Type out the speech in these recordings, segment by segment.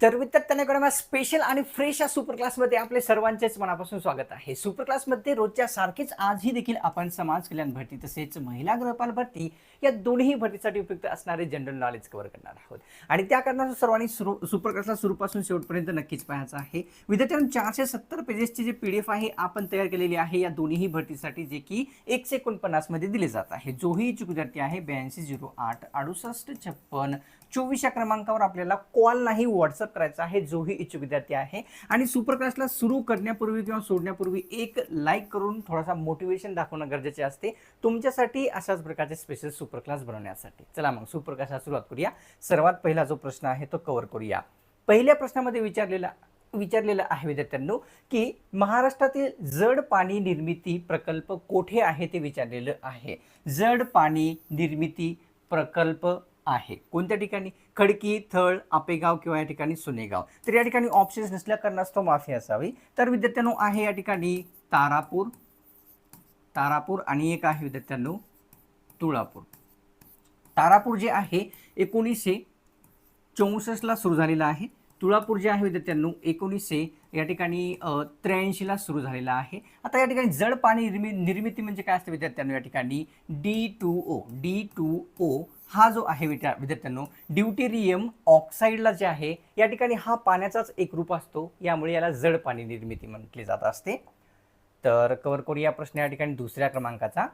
तर विद्यार्थ्यांकडे स्पेशल आणि फ्रेश या सुपर क्लासमध्ये आपले सर्वांचेच मनापासून स्वागत आहे. सुपर क्लासमध्ये रोजच्या सारखेच आजही देखील आपण समाज कल्याण भरती तसेच महिला गृहपाल भरती या दोन्ही भरतीसाठी उपयुक्त असणारे जनरल नॉलेज कव्हर करणार आहोत. आणि त्या कारणास्तव सर्वांनी सुरू सुपर सुरूपासून शेवटपर्यंत नक्कीच पाहायचं आहे. विद्यार्थ्यांना चारशे सत्तर पेजेसची जी पी डी एफ आहे आपण तयार केलेली आहे. या दोन्ही भरतीसाठी जे की एकशे एकोणपन्नासमध्ये दिले जात आहे. जोही इच्छुक विद्यार्थी आहे ब्याऐंशी झिरो आठ अडुसष्ट छप्पन. चोवीस या क्रमांकावर आपल्याला कॉल नाही व्हॉट्सअप करायचा आहे. जोही इच्छुक विद्यार्थी आहे. आणि सुपर क्लासला सुरू करण्यापूर्वी किंवा सोडण्यापूर्वी एक लाईक करून थोडासा मोटिवेशन दाखवणं गरजेचे असते. तुमच्यासाठी अशाच प्रकारचे स्पेशल सुपर क्लास बनवण्यासाठी. चला मग सुपर क्लासला सुरुवात करूया. सर्वात पहिला जो प्रश्न आहे तो कव्हर करूया. पहिल्या प्रश्नामध्ये विचारलेला विचारलेलं आहे विद्यार्थ्यांनो की महाराष्ट्रातील जड पाणी निर्मिती प्रकल्प कोठे आहे ते विचारलेलं आहे. जड पाणी निर्मिती प्रकल्प आहे. कोणत्या ठिकाणी? खडकी थळ आपेगाव किंवा या ठिकाणी सुनेगाव. तर या ठिकाणी ऑप्शन्स नसल्या कारणास्तव माफी असावी. तर विद्यार्थ्यांनो आहे या ठिकाणी तारापूर तारापूर आणि एक आहे विद्यार्थ्यांनो तुळापूर. तारापूर जे आहे एकोणीसशे चौसष्टला सुरू झालेलं आहे. तुळापूर जे आहे विद्यार्थ्यांनो एकोणीसशे या ठिकाणी त्र्याऐंशीला सुरू झालेला आहे. आता या ठिकाणी जड पाणी निर्मि निर्मिती म्हणजे काय असते विद्यार्थ्यांनो या ठिकाणी? D two O. D two O हा जो आहे विद्या विद्यार्थ्यांनो ड्युटेरियम ऑक्साईडला जे आहे या ठिकाणी हा पाण्याचाच एक रूप असतो. यामुळे याला जड पाणी निर्मिती म्हटली जात असते. तर कवर करूया प्रश्न या ठिकाणी दुसऱ्या क्रमांकाचा.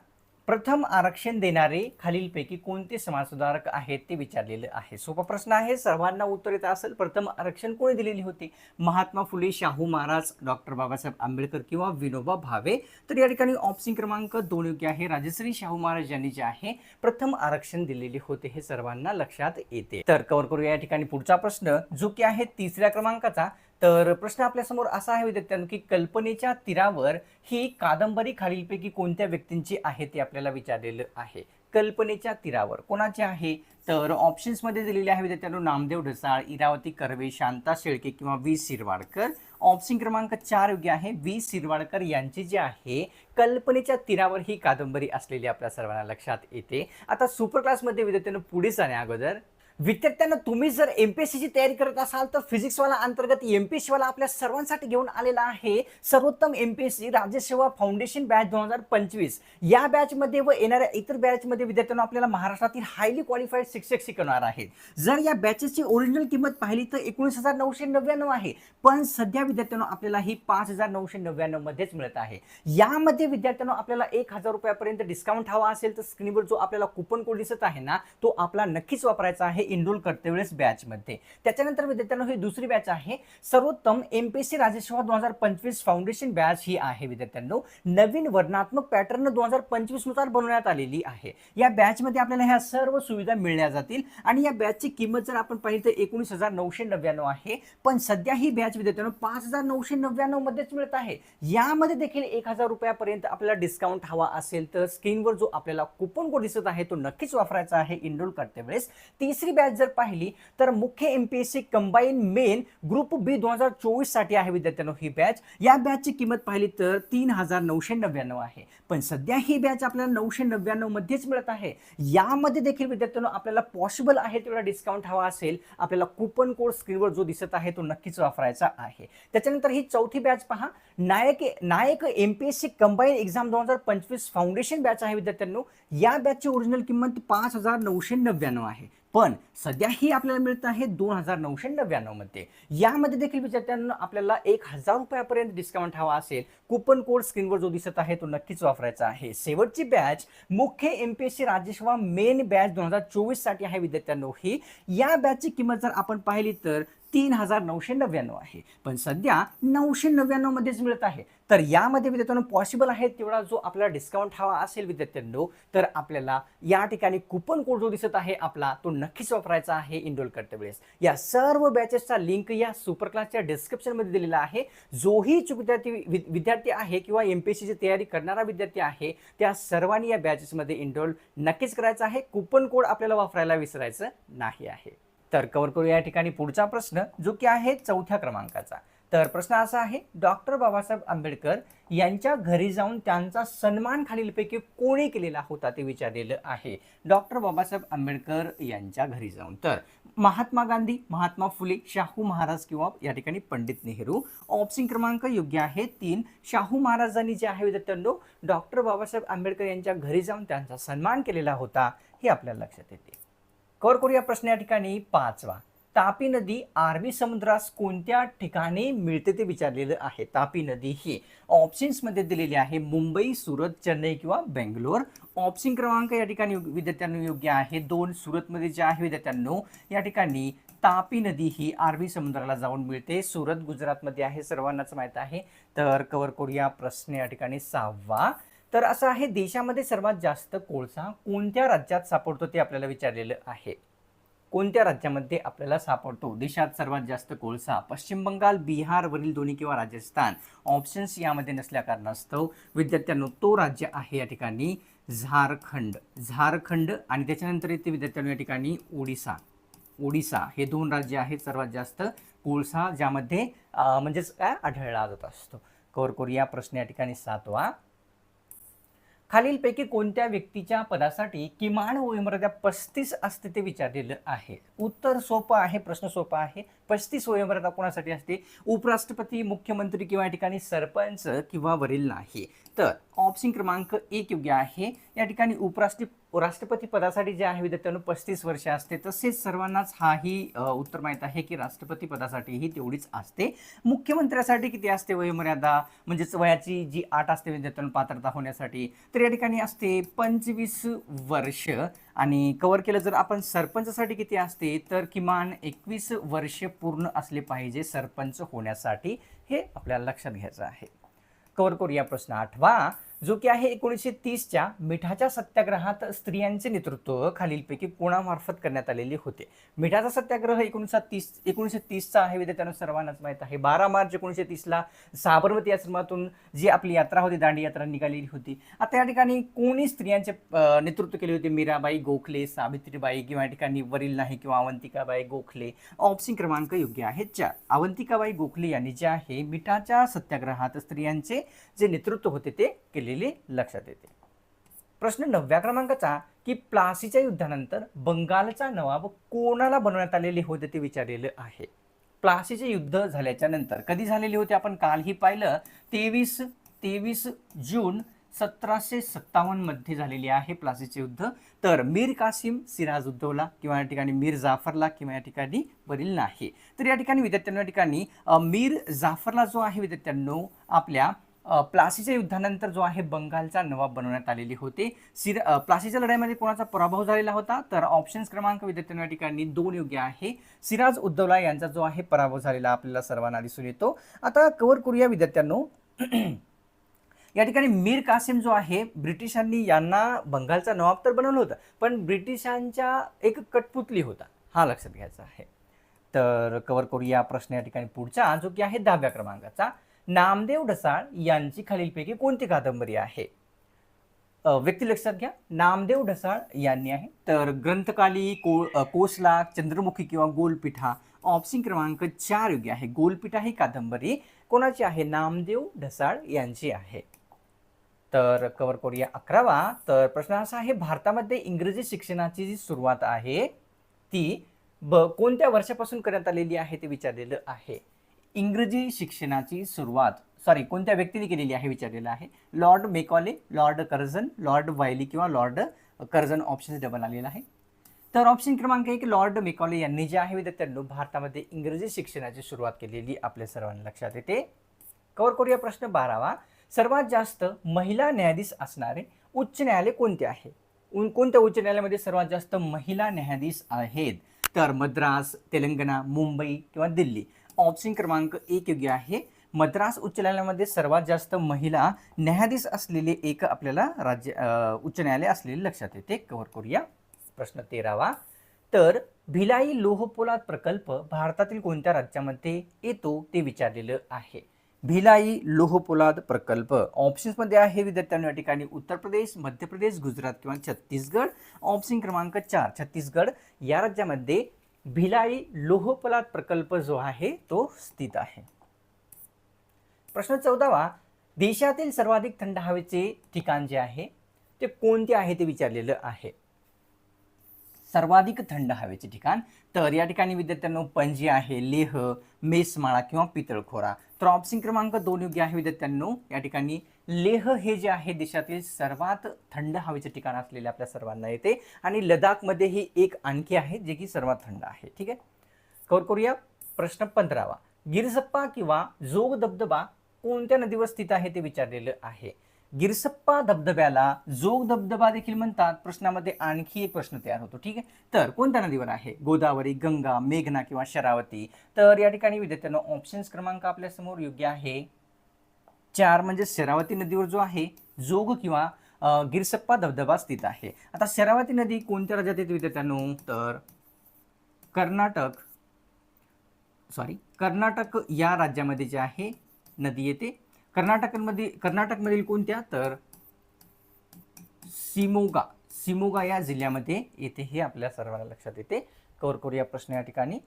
प्रथम आरक्षण देणारे खालीलपैकी कोणते समाजसुधारक आहेत ते विचारलेलं आहे. सोपा प्रश्न आहे. सर्वांना उत्तर येत असेल. प्रथम आरक्षण कोणी दिलेली होती? महात्मा फुले शाहू महाराज डॉक्टर बाबासाहेब आंबेडकर किंवा विनोबा भावे? तर या ठिकाणी ऑप्शन क्रमांक दोन योग्य आहे. राजश्री शाहू महाराज यांनी जे आहे प्रथम आरक्षण दिलेले होते हे सर्वांना लक्षात येते. तर कव्हर करूया या ठिकाणी पुढचा प्रश्न. जो की आहे तिसऱ्या क्रमांकाचा. तर प्रश्न आपल्यासमोर असा आहे विद्यार्थ्यांनो की कल्पनेच्या तीरावर ही कादंबरी खालीलपैकी कोणत्या व्यक्तींची आहे ते आपल्याला विचारलेलं आहे. कल्पनेच्या तीरावर कोणाचे आहे? तर ऑप्शन्समध्ये दिलेले आहे विद्यार्थ्यांनो नामदेव ढसाळ इरावती कर्वे शांता शेळके किंवा वी शिरवाडकर. ऑप्शन क्रमांक चार योग्य आहे. वी शिरवाडकर यांची जी आहे कल्पनेच्या तीरावर ही कादंबरी असलेली आपल्या सर्वांना लक्षात येते. आता सुपर क्लासमध्ये विद्यार्थ्यांनो पुढे जाण्या अगोदर विद्यार्थ्यांना तुम्ही जर एम पी एस तयारी करत असाल तर फिजिक्सवाला अंतर्गत एम पी एस आपल्या सर्वांसाठी घेऊन आलेला आहे सर्वोत्तम एम पी एस सी राज्यसेवा फाउंडेशन बॅच दोन हजार पंचवीस. या बॅचमध्ये व येणाऱ्या इतर बॅचमध्ये विद्यार्थ्यांना आपल्याला महाराष्ट्रातील हायली क्वालिफाईड शिक्षक शिकवणार आहेत. जर या बॅचेसची ओरिजिनल किंमत पाहिली तर एकोणीस हजार नऊशे नव्याण्णव आहे. पण सध्या विद्यार्थ्यांना आपल्याला ही पाच हजार नऊशे नव्याण्णव मध्येच मिळत आहे. यामध्ये विद्यार्थ्यांना आपल्याला एक हजार रुपयापर्यंत डिस्काउंट हवा असेल तर स्क्रीनवर जो आपल्याला कुपन कोड दिसत आहे ना तो आपला नक्कीच वापरायचा आहे. एनरोल करते वेळेस बॅचमध्ये त्याच्यानंतर विद्यार्थ्यांना ही दुसरी बॅच आहे. सर्वोत्तम एम पी सी राज्यसेवा दोन हजार पंचवीस फाउंडेशन बॅच ही आहे विद्यार्थ्यांनो. नवीन वर्णात्मक पॅटर्न दोन हजार पंचवीसनुसार बनवण्यात आलेली आहे. या बॅचमध्ये आपल्याला ह्या सर्व सुविधा मिळल्या जातील. आणि या बॅचची किंमत जर आपण पाहिली तर एकोणीस हजार नऊशे नव्याण्णव आहे. पण सध्या ही बॅच विद्यार्थ्यांनो पाच हजार नऊशे नव्याण्णव मध्येच मिळत आहे. यामध्ये देखील एक हजार रुपयापर्यंत आपल्याला डिस्काउंट हवा असेल तर स्क्रीनवर जो आपल्याला कुपन कोड दिसत आहे तो नक्कीच वापरायचा आहे इनरोल करते वेळेस. तिसरी बॅच जर पाहिली तर मुख्य M P S C combine main group B दोन हजार चोवीससाठी आहे विद्यार्थ्यांनो ही बॅच. या बॅचची किंमत पाहिली तर तीन हजार नऊशे नव्याण्णव आहे. पण सध्या ही बॅच आपल्याला नऊशे नव्याण्णव मध्येच मिळत आहे. यामध्ये देखील विद्यार्थ्यांनो आपल्याला पॉसिबल आहे तेवढा डिस्काउंट हवा असेल. आपल्याला कुपन कोड स्क्रीनवर जो दिसत आहे तो नक्कीच वापरायचा आहे. त्याच्यानंतर ही चौथी बॅच पहा. नायक नायक M P S C combine exam दोन हजार पंचवीस फाउंडेशन बॅच आहे विद्यार्थ्यांनो. या बॅचची ओरिजिनल किंमत पाच हजार नऊशे नव्याण्णव आहे. पण सध्या ही आपल्याला मिळत आहे दोन हजार नऊशे नव्याण्णवमध्ये यामध्ये देखील विद्यार्थ्यांना आपल्याला एक हजार रुपयापर्यंत डिस्काउंट हवा असेल. कुपन कोड स्क्रीनवर जो दिसत आहे तो नक्कीच वापरायचा आहे. शेवटची बॅच मुख्य एम पी एस सी राजेशवा मेन बॅच दोन हजार चोवीससाठी आहे विद्यार्थ्यांनो ही. या बॅचची किंमत जर आपण पाहिली तर तीन हजार नऊशे नव्याण्णव आहे. पण सध्या नऊशे नव्याण्णवमध्येच मिळत आहे. तर यामध्ये विद्यार्थ्यांनो पॉसिबल आहे तेवढा जो आपल्याला डिस्काउंट हवा असेल विद्यार्थ्यांनो तर आपल्याला या ठिकाणी कुपन कोड जो दिसत आहे आपला तो नक्कीच वापरायचा आहे इनरोल करते वेळेस. या सर्व बॅचेसचा लिंक या सुपर क्लासच्या डिस्क्रिप्शनमध्ये दिलेला आहे. जोही विद्यार्थी वि- विद्यार्थी आहे किंवा एम पी एस सीची तयारी करणारा विद्यार्थी आहे त्या सर्वांनी या बॅचेसमध्ये इनरोल नक्कीच करायचं आहे. कुपन कोड आपल्याला वापरायला विसरायचं नाही आहे. तर कवर करू या ठिकाणी पुढचा प्रश्न जो की आहे चौथ्या क्रमांकाचा. तर प्रश्न असा आहे डॉक्टर बाबासाहेब आंबेडकर यांच्या घरी जाऊन त्यांचा सन्मान खालीलपैकी कोणी केलेला होता ते विचारलेलं आहे. डॉक्टर बाबासाहेब आंबेडकर यांच्या घरी जाऊन. तर महात्मा गांधी महात्मा फुले शाहू महाराज किंवा या ठिकाणी पंडित नेहरू ऑप्शन क्रमांक योग्य आहे तीन. शाहू महाराजांनी जे आहे विद्यार्थ्यांनो डॉक्टर बाबासाहेब आंबेडकर यांच्या घरी जाऊन त्यांचा सन्मान केलेला होता हे आपल्याला लक्षात येते. कवर करूया प्रश्न या ठिकाणी पाचवा. तापी नदी आर्वी समुद्रास कोणत्या ठिकाणी मिळते ते विचारलेलं आहे. तापी नदी ही ऑप्शन्समध्ये दिलेली आहे. मुंबई सुरत चेन्नई किंवा बेंगलोर. ऑप्शन क्रमांक या ठिकाणी विद्यार्थ्यांना योग्य आहे. दोन सुरतमध्ये जे आहे विद्यार्थ्यांनो या ठिकाणी तापी नदी ही आर्वी समुद्राला जाऊन मिळते. सुरत गुजरातमध्ये आहे सर्वांनाच माहीत आहे. तर कवर करूया प्रश्न या ठिकाणी सहावा. तर असं आहे देशामध्ये सर्वात जास्त कोळसा कोणत्या राज्यात सापडतो ते आपल्याला विचारलेलं आहे. कोणत्या राज्यामध्ये आपल्याला सापडतो? देशात सर्वात जास्त कोळसा पश्चिम बंगाल बिहारवरील दोन्ही किंवा राजस्थान. ऑप्शन्स यामध्ये नसल्या कारणास्तव विद्यार्थ्यांनो तो राज्य आहे या ठिकाणी झारखंड. झारखंड आणि त्याच्यानंतर येते विद्यार्थ्यांनो या ठिकाणी ओडिसा. ओडिसा हे दोन राज्य आहेत सर्वात जास्त कोळसा ज्यामध्ये म्हणजेच काय? आढळला जात असतो. कोरकोर या प्रश्न या ठिकाणी सातवा खालीलपैकी कोणत्या व्यक्तीच्या पदासाठी किमान वयोमर्यादा पस्तीस असते ते विचारलेलं आहे. उत्तर सोपं आहे प्रश्न सोपा आहे. पस्तीस वयोमर्यादा कोणासाठी असते? उपराष्ट्रपती मुख्यमंत्री किंवा या ठिकाणी सरपंच किंवा वरील नाही. तर ऑप्शन क्रमांक एक योग्य आहे. या ठिकाणी उपराष्ट्र राष्ट्रपती पदासाठी जे आहे विद्यार्थ्यांनो पस्तीस वर्ष असते. तसेच सर्वांनाच हाही उत्तर माहीत आहे की राष्ट्रपती पदासाठीही तेवढीच असते. मुख्यमंत्र्यासाठी किती असते वयोमर्यादा? म्हणजेच वयाची जी आठ असते विद्यार्थ्यांना पात्रता होण्यासाठी तर या ठिकाणी असते पंचवीस वर्ष. आणि कव्हर केलं जर आपण सरपंचसाठी किती असते तर किमान एकवीस वर्ष पूर्ण असले पाहिजे सरपंच होण्यासाठी. हे आपल्याला लक्षात घ्यायचं आहे. कव्हर करूया प्रश्न आठवा. जो की आहे एकोणीसशे तीसच्या मिठाच्या सत्याग्रहात स्त्रियांचे नेतृत्व खालीलपैकी कोणामार्फत करण्यात आलेले होते? मिठाचा सत्याग्रह एकोणीसशे तीस एकोणीसशे तीसचा आहे विद्यार्थ्यांना सर्वांनाच माहीत आहे. बारा मार्च एकोणीसशे तीसला साबरमती आश्रमातून जी आपली यात्रा होती दांडी यात्रा निघालेली होती आता या ठिकाणी कोणी स्त्रियांचे नेतृत्व केले होते? मीराबाई गोखले सावित्रीबाई किंवा या ठिकाणी वरील नाही किंवा अवंतिकाबाई गोखले. ऑप्शन क्रमांक योग्य आहे चार. अवंतिकाबाई गोखले यांनी जे आहे मिठाच्या सत्याग्रहात स्त्रियांचे जे नेतृत्व होते ते केले केलेले लक्षात येते. प्रश्न नवव्या क्रमांकाचा की प्लासीच्या युद्धानंतर बंगालचा नवाब कोणाला बनवण्यात आलेले होते ते विचारलेलं आहे. प्लासीचे युद्ध झाल्याच्यानंतर कधी झालेले होते आपण कालही पाहिलं तेवीस तेवीस जून सतराशे सत्तावन्नमध्ये झालेले आहे प्लासीचे युद्ध. तर मीर कासिम सिराज उद्दौला किंवा या ठिकाणी मीर जाफरला किंवा या ठिकाणी वरील नाही. तर या ठिकाणी विद्यार्थ्यांना या ठिकाणी मीर जाफरला जो आहे विद्यार्थ्यांनो आपल्या प्लासीच्या युद्धानंतर जो आहे बंगालचा नवाब बनवण्यात आलेली होती. सिर प्लासीच्या लढाईमध्ये कोणाचा पराभव झालेला होता? तर ऑप्शन्स क्रमांक विद्यार्थ्यांना या ठिकाणी दोन योग्य आहे. सिराज उद्दौला यांचा जो आहे पराभव झालेला आपल्याला सर्वांना दिसून येतो. आता कव्हर करूया विद्यार्थ्यांनो. या ठिकाणी मीर कासिम जो आहे ब्रिटिशांनी यांना बंगालचा नवाब तर बनवलं होतं पण ब्रिटिशांच्या एक कटपुतली होता. हा लक्षात घ्यायचा आहे. तर कव्हर करूया प्रश्न या ठिकाणी पुढचा. जो की आहे दहाव्या क्रमांकाचा. नामदेव ढसाळ यांची खालीलपैकी कोणती कादंबरी आहे? व्यक्ती लक्षात घ्या. नामदेव ढसाळ यांनी आहे. तर ग्रंथकाली को कोसला चंद्रमुखी किंवा गोलपिठा ऑप्शन क्रमांक चार योग्य आहे. गोलपिठा ही कादंबरी कोणाची आहे? नामदेव ढसाळ यांची आहे. तर कवर करूया अकरावा. तर प्रश्न असा आहे भारतामध्ये इंग्रजी शिक्षणाची जी सुरुवात आहे ती ब कोणत्या वर्षापासून करण्यात आलेली आहे ते विचारलेलं आहे. इंग्रजी शिक्षणाची सुरुवात सॉरी कोणत्या व्यक्तीने केलेली आहे विचारलेलं आहे? Lord Macaulay lord Curzon lord Wylie किंवा लॉर्ड कर्झन ऑप्शन डबल आलेला आहे. तर ऑप्शन क्रमांक एक लॉर्ड मेकॉले यांनी जे आहे विद्यार्थ्यांनो भारतामध्ये इंग्रजी शिक्षणाची सुरुवात केलेली आपल्या सर्वांना लक्षात येते. कवर करूया प्रश्न बारावा. सर्वात जास्त महिला न्यायाधीश असणारे उच्च न्यायालय कोणते आहे? कोणत्या उच्च न्यायालयामध्ये सर्वात जास्त महिला न्यायाधीश आहेत? तर मद्रास तेलंगणा मुंबई किंवा दिल्ली. ऑप्शन क्रमांक एक योग्य आहे. मद्रास उच्च न्यायालयामध्ये सर्वात जास्त महिला न्यायाधीश असलेले एक आपल्याला राज्य उच्च न्यायालय असलेले लक्षात येते. कव्हर करूया. प्रश्न तेरावा. तर भिलाई लोहपोलाद प्रकल्प भारतातील कोणत्या राज्यामध्ये येतो ते विचारलेलं आहे. भिलाई लोहपोलाद प्रकल्प ऑप्शन्समध्ये आहे विद्यार्थ्यांनी या ठिकाणी उत्तर प्रदेश मध्य प्रदेश गुजरात किंवा छत्तीसगड. ऑप्शन क्रमांक चार छत्तीसगड. या राज्यामध्ये भिलाई लोहपलात प्रकल्प जो आहे तो स्थित आहे. प्रश्न चौदावा देशातील सर्वाधिक थंड हवेचे ठिकाण जे आहे ते कोणते आहे ते विचारलेलं आहे. सर्वाधिक थंड हवेचे ठिकाण तर या ठिकाणी विद्यार्थ्यांनो पणजी आहे लेह मेसमाळा किंवा पितळखोरा. तर ऑप्शन क्रमांक दोन योग्य आहे विद्यार्थ्यांनो या ठिकाणी लेह हे जे आहे देशातील सर्वात थंड हवेचे ठिकाण असलेले आपल्या सर्वांना येते. आणि लडाखमध्ये ही एक आणखी आहे जे की सर्वात थंड आहे. ठीक आहे? कवर करूया. प्रश्न पंधरावा. गिरसप्पा किंवा जोग धबधबा कोणत्या नदीवर स्थित आहे ते विचारलेलं आहे. गिरसप्पा धबधब्याला जोग धबधबा देखील म्हणतात. प्रश्नामध्ये आणखी एक प्रश्न तयार होतो. ठीक आहे? तर कोणत्या नदीवर आहे? गोदावरी गंगा मेघना किंवा शरावती. तर या ठिकाणी विद्यार्थ्यांना ऑप्शन्स क्रमांक आपल्यासमोर योग्य आहे. चार म्हणजे शरावती नदीवर जो आहे जोग किंवा गिरसप्पा धबधबा स्थित आहे. आता शरावती नदी कोणत्या राज्यात येते विद्यार्थ्यांनो? तर कर्नाटक सॉरी कर्नाटक या राज्यामध्ये जे आहे नदी येते. कर्नाटकमध्ये कर्नाटकमधील कोणत्या? तर सिमोगा सिमोगा या जिल्ह्यामध्ये येते हे आपल्या सर्वांना लक्षात येते. कवर करूया प्रश्न या ठिकाणी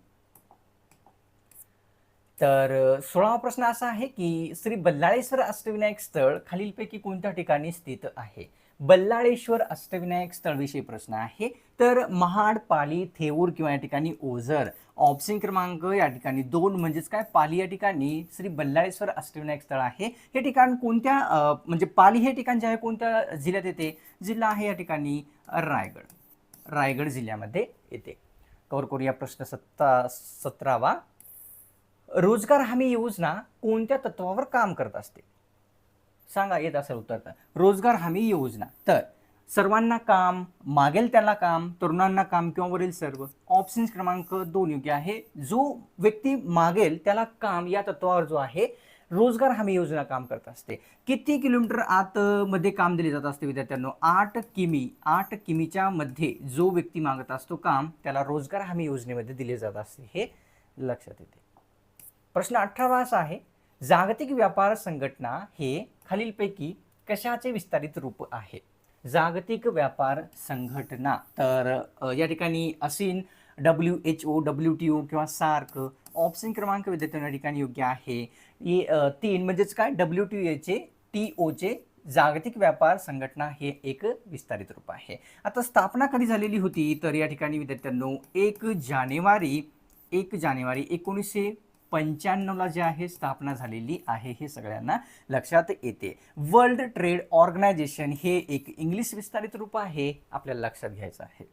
तर सोळावा प्रश्न असा आहे की श्री बल्लाळेश्वर अष्टविनायक स्थळ खालीलपैकी कोणत्या ठिकाणी स्थित आहे? बल्लाळेश्वर अष्टविनायक स्थळविषयी प्रश्न आहे. तर महाड पाली थेऊर किंवा या ठिकाणी ओझर ऑप्शन क्रमांक या ठिकाणी दोन म्हणजेच काय? पाली या ठिकाणी श्री बल्लाळेश्वर अष्टविनायक स्थळ आहे. हे ठिकाण कोणत्या म्हणजे पाली हे ठिकाण जे आहे कोणत्या जिल्ह्यात येते? जिल्हा आहे या ठिकाणी रायगड. रायगड जिल्ह्यामध्ये येते. कवर करूया प्रश्न सत्ता सतरावा. रोजगार हमी योजना कोणत्या तत्वावर काम करत असते? सांगा येत असेल उत्तर तर. रोजगार हमी योजना. तर सर्वांना काम मागेल त्याला काम तरुणांना काम किंवा वरील सर्व. ऑप्शन क्रमांक दोन योग्य आहे. जो व्यक्ती मागेल त्याला काम या तत्वावर जो आहे रोजगार हमी योजना काम करत असते. किती किलोमीटर आतमध्ये काम दिले जात असते विद्यार्थ्यांनो? आठ किमी आठ किमीच्या मध्ये जो व्यक्ती मागत असतो काम त्याला रोजगार हमी योजनेमध्ये दिले जात असते. हे लक्षात येते. प्रश्न अठरावा असा आहे जागतिक व्यापार संघटना हे खालीलपैकी कशाचे विस्तारित रूप आहे? जागतिक व्यापार संघटना तर या ठिकाणी ASEAN W H O W T O किंवा सार्क ऑप्शन क्रमांक विद्यार्थ्यांना या ठिकाणी योग्य आहे. ए तीन म्हणजेच काय? डब्ल्यू टी एचे टी ओचे जागतिक व्यापार संघटना हे एक विस्तारित रूप आहे. आता स्थापना कधी झालेली होती? तर या ठिकाणी विद्यार्थ्यांनो एक जानेवारी एक जानेवारी एकोणीसशे पंच्याण्णवला जे आहे स्थापना झालेली आहे हे सगळ्यांना लक्षात येते. वर्ल्ड ट्रेड ऑर्गनायझेशन हे एक इंग्लिश विस्तारित रूप आहे आपल्याला लक्षात घ्यायचं आहे.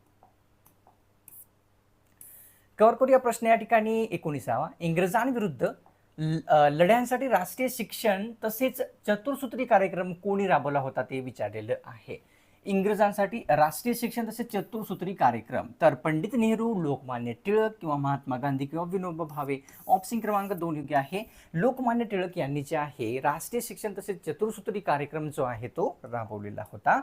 कव्हर करूया प्रश्न या ठिकाणी एकोणीसावा. इंग्रजांविरुद्ध लढ्यांसाठी राष्ट्रीय शिक्षण तसेच चतुर्सूत्री कार्यक्रम कोणी राबवला होता ते विचारलेलं आहे. इंग्रजांसाठी राष्ट्रीय शिक्षण तसेच चतुर्सूत्री कार्यक्रम. तर पंडित नेहरू लोकमान्य टिळक किंवा महात्मा गांधी किंवा विनोबा भावे ऑप्शन क्रमांक दोन योग्य आहे. लोकमान्य टिळक यांनी जे आहे राष्ट्रीय शिक्षण तसेच चतुर्सूत्री कार्यक्रम जो आहे तो राबवलेला होता.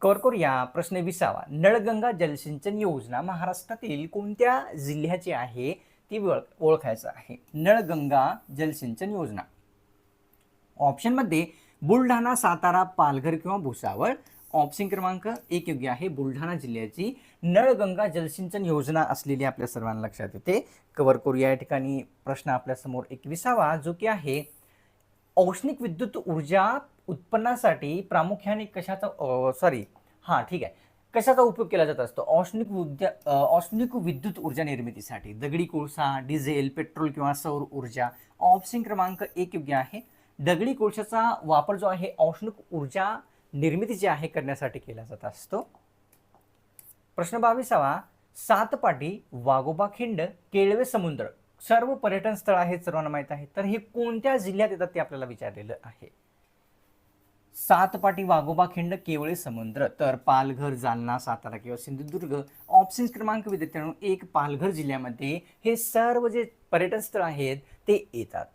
कवर करूया प्रश्न विसावा. नळगंगा जलसिंचन योजना महाराष्ट्रातील कोणत्या जिल्ह्याची आहे? ती ओळख ओळखायचं आहे. नळगंगा जलसिंचन योजना. ऑप्शनमध्ये बुलढाणा सातारा पालघर किंवा भुसावळ. ऑप्शन क्रमांक एक योग्य आहे. बुलढाणा जिल्ह्याची नळगंगा जलसिंचन योजना असलेली आपल्या सर्वांना लक्षात येते. कवर करूया. या ठिकाणी प्रश्न आपल्यासमोर एकविसावा जो की आहे औष्णिक विद्युत ऊर्जा उत्पन्नासाठी प्रामुख्याने कशाचा सॉरी हां ठीक आहे. कशाचा उपयोग केला जात असतो? औष्णिक उद्या औष्णिक विद्युत ऊर्जा निर्मितीसाठी. दगडी कोळसा डिझेल पेट्रोल किंवा सौर ऊर्जा. ऑप्शन क्रमांक एक योग्य आहे. दगडी कोळशाचा वापर जो आहे औष्णिक ऊर्जा निर्मिती जी आहे करण्यासाठी केला जात असतो. प्रश्न बावीसावा सातपाटी वाघोबा खिंड केळवे समुद्र सर्व पर्यटन स्थळ आहेत सर्वांना माहीत आहे. तर हे कोणत्या जिल्ह्यात येतात ते आपल्याला विचारलेलं आहे. सातपाटी वाघोबा खिंड केवळे समुद्र तर पालघर जालना सातारा किंवा सिंधुदुर्ग ऑप्शन क्रमांक विद्यार्थ्यांनो एक पालघर जिल्ह्यामध्ये हे सर्व जे पर्यटन स्थळ आहेत ते येतात.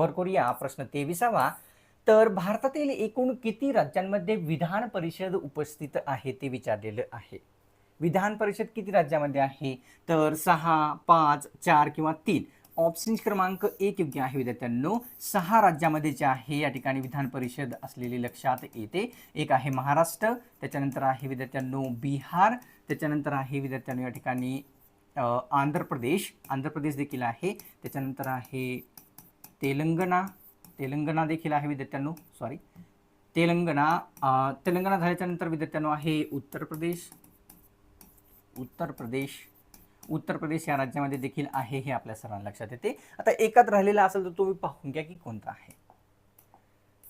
भर करूया प्रश्न तेविसावा. तर भारतातील एकूण किती राज्यांमध्ये विधान परिषद उपस्थित आहे ते विचारलेलं आहे. विधान परिषद किती राज्यामध्ये आहे? तर सहा पाच चार किंवा तीन. ऑप्शन क्रमांक एक योग्य आहे विद्यार्थ्यांनो. सहा राज्यामध्ये जे आहे या ठिकाणी विधान परिषद असलेली लक्षात येते. एक आहे महाराष्ट्र त्याच्यानंतर आहे विद्यार्थ्यांनो बिहार त्याच्यानंतर आहे विद्यार्थ्यांनो या ठिकाणी आंध्र प्रदेश. आंध्र प्रदेश देखील आहे. त्याच्यानंतर आहे तेलंगणा तेलंगणा देखील आहे विद्यार्थ्यांनो सॉरी तेलंगणा तेलंगणा झाल्याच्यानंतर विद्यार्थ्यांनो आहे उत्तर प्रदेश. उत्तर प्रदेश. उत्तर प्रदेश या राज्यामध्ये देखील आहे हे आपल्या सर्वांना लक्षात येते. आता एकात राहिलेला असेल तर तुम्ही पाहून घ्या की कोणता आहे.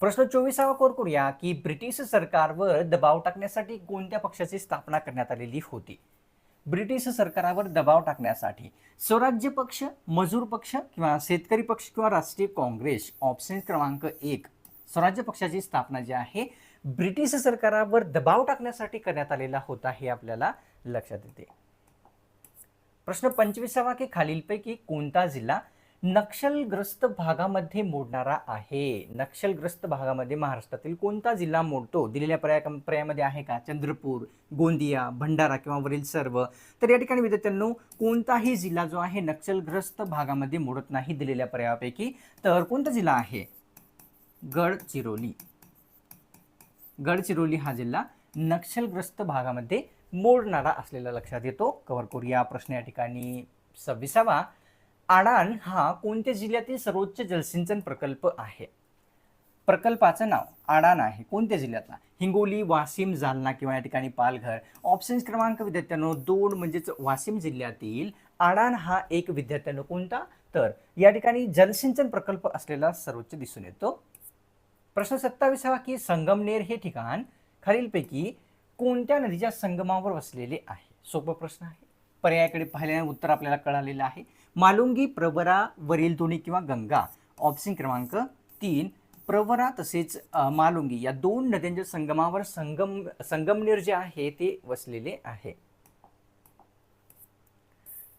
प्रश्न चोवीसावा कोर करूया की ब्रिटिश सरकारवर दबाव टाकण्यासाठी कोणत्या पक्षाची स्थापना करण्यात आलेली होती? ब्रिटिश सरकारावर दबाव टाकण्यासाठी. स्वराज्य पक्ष मजूर पक्ष किंवा शेतकरी पक्ष किंवा राष्ट्रीय काँग्रेस ऑप्शन क्रमांक एक. स्वराज्य पक्षाची स्थापना जी आहे ब्रिटिश सरकारावर दबाव टाकण्यासाठी करण्यात आलेला होता हे आपल्याला लक्षात येते. प्रश्न पंचवीसावा की खालीलपैकी कोणता जिल्हा नक्षलग्रस्त भागामध्ये मोडणारा आहे. नक्षलग्रस्त भागामध्ये महाराष्ट्रातील कोणता जिल्हा मोडतो? दिलेल्या पर्याय पर्यायामध्ये आहे का? चंद्रपूर गोंदिया भंडारा किंवा वरील सर्व? तर या ठिकाणी विद्यार्थ्यांनो कोणताही जिल्हा जो आहे नक्षलग्रस्त भागामध्ये मोडत नाही दिलेल्या पर्यायापैकी. तर कोणता जिल्हा आहे? गडचिरोली. गडचिरोली हा जिल्हा नक्षलग्रस्त भागामध्ये मोडणारा असलेला लक्षात येतो. कव्हर करूया प्रश्न या ठिकाणी. सव्वीसावा आडान हा कोणत्या जिल्ह्यातील सर्वोच्च जलसिंचन प्रकल्प आहे? प्रकल्पाचं नाव आडान आहे. कोणत्या जिल्ह्यातला? हिंगोली वाशिम जालना किंवा या ठिकाणी पालघर. ऑप्शन्स क्रमांक विद्यार्थ्यांनो दोन म्हणजेच वाशिम जिल्ह्यातील आडान हा एक विद्यार्थ्यांनो कोणता? तर या ठिकाणी जलसिंचन प्रकल्प असलेला सर्वोच्च दिसून येतो. प्रश्न सत्तावीसावा की संगमनेर हे ठिकाण खालीलपैकी कोणत्या नदीच्या संगमावर वसलेले आहे? सोपा प्रश्न आहे. पर्यायाकडे पाहिल्याने उत्तर आपल्याला कळालेलं आहे. मालुंगी प्रवरा वरील दोन्ही किंवा गंगा ऑप्शन क्रमांक तीन. प्रवरा तसेच मालुंगी या दोन नद्यांच्या संगमावर संगम संगमनेर जे आहे ते वसलेले आहे.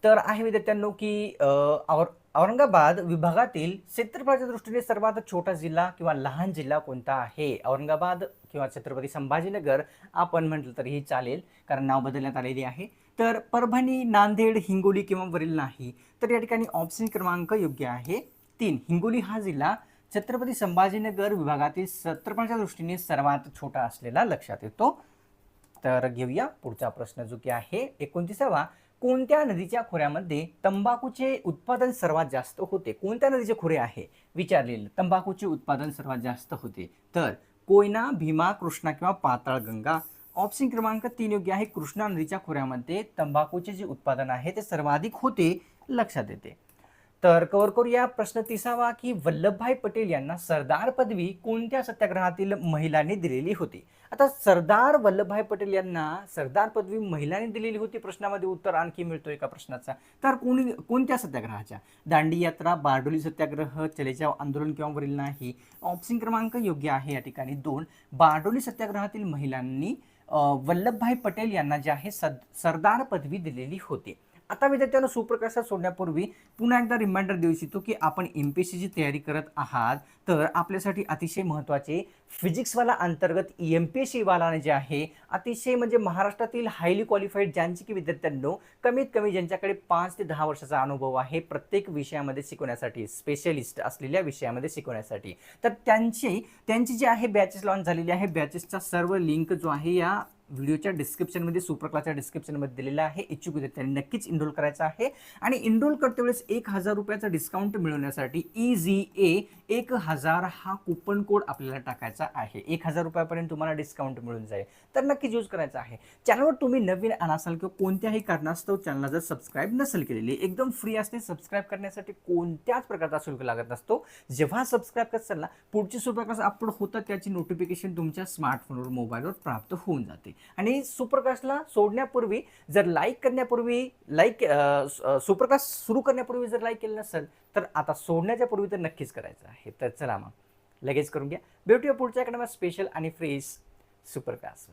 तर आहे विद्यार्थ्यांनो की और औरंगाबाद विभागातील क्षेत्रफळाच्या दृष्टीने सर्वात छोटा जिल्हा किंवा लहान जिल्हा कोणता आहे? औरंगाबाद किंवा छत्रपती संभाजीनगर आपण म्हटलं तरीही चालेल कारण नाव बदलण्यात आलेले आहे. तर परभणी नांदेड हिंगोली किंवा वरील नाही तर या ठिकाणी ऑप्शन क्रमांक योग्य आहे तीन. हिंगोली हा जिल्हा छत्रपती संभाजीनगर विभागातील क्षेत्रफळाच्या दृष्टीने सर्वात छोटा असलेला लक्षात येतो. तर घेऊया पुढचा प्रश्न जो की आहे एकोणतीसावा. कोणत्या नदीच्या खोऱ्यामध्ये तंबाखूचे उत्पादन सर्वात जास्त होते? कोणत्या नदीचे खोरे आहे? विचारलेलं. तंबाखूचे उत्पादन सर्वात जास्त होते. तर कोयना भीमा कृष्णा किंवा पाताळगंगा. ऑप्शन क्रमांक तीन योग्य आहे कृष्णा नदीच्या खोऱ्यामध्ये तंबाखूचे जे उत्पादन आहे ते सर्वाधिक होते लक्षात येते. तर कवर करूया प्रश्न तिसावा की वल्लभभाई पटेल यांना सरदार पदवी कोणत्या सत्याग्रहातील महिलांनी दिलेली होती? आता सरदार वल्लभभाई पटेल यांना सरदार पदवी महिलांनी दिलेली होती प्रश्नामध्ये उत्तर आणखी मिळतो एका प्रश्नाचा. तर कोणी कोणत्या सत्याग्रहाच्या? दांडी यात्रा बारडोली सत्याग्रह चलेजाव आंदोलन किंवा वरील नाही. ऑप्शन क्रमांक योग्य आहे या ठिकाणी दोन. बारडोली सत्याग्रहातील महिलांनी वल्लभभाई पटेल यांना जे आहे सद सरदार पदवी दिलेली होती. आता विद्यार्थ्यांना सुप्रकाशात सोडण्यापूर्वी पुन्हा एकदा रिमाइंडर देऊ इच्छितो की आपण एम पी एस सीची तयारी करत आहात तर आपल्यासाठी अतिशय महत्त्वाचे फिजिक्सवाला अंतर्गत एम पी एस सीवालाने जे आहे अतिशय म्हणजे महाराष्ट्रातील हायली क्वालिफाईड ज्यांची की विद्यार्थ्यांनो कमीत कमी ज्यांच्याकडे पाच ते दहा वर्षाचा अनुभव आहे प्रत्येक विषयामध्ये शिकवण्यासाठी स्पेशलिस्ट असलेल्या विषयामध्ये शिकवण्यासाठी. तर त्यांची त्यांची जी आहे बॅचेस लॉन्च झालेली आहे बॅचेसचा सर्व लिंक जो आहे या व्हिडिओच्या डिस्क्रिप्शनमध्ये सुप्रक्लासच्या डिस्क्रिप्शनमध्ये दिलेला आहे. इच्छुक विद्यार्थ्यांनी नक्कीच इनरोल करायचा आहे. आणि इनरोल करते वेळेस एक हजार रुपयाचा डिस्काउंट मिळवण्यासाठी ई झी ए एक हजार हा कुपन कोड आपल्याला टाकायचा आहे. एक हजार रुपयापर्यंत तुम्हाला डिस्काउंट मिळून जाईल. तर नक्कीच यूज करायचा आहे. चॅनलवर तुम्ही नवीन असाल किंवा कोणत्याही कारणास्तव चॅनलला जर सबस्क्राईब नसेल केलेली एकदम फ्री असते सबस्क्राईब करण्यासाठी कोणत्याच प्रकारचा शुल्क लागत नसतो. जेव्हा सबस्क्राईब करत ना पुढची सुप्रकाश अपलोड होतं त्याची नोटिफिकेशन तुमच्या स्मार्टफोनवर मोबाईलवर प्राप्त होऊन जाते. आणि सुप्रकाशला सोडण्यापूर्वी जर लाईक करण्यापूर्वी लाईक सुप्रकाश सुरू करण्यापूर्वी जर लाईक केलं नसेल तर आता सोडण्याच्या पूर्वी तर नक्कीच करायचं आहे. तर चला मग लगेच करून घ्या. भेटूया पुढच्या कडे स्पेशल आणि फ्रेश सुप्रकाश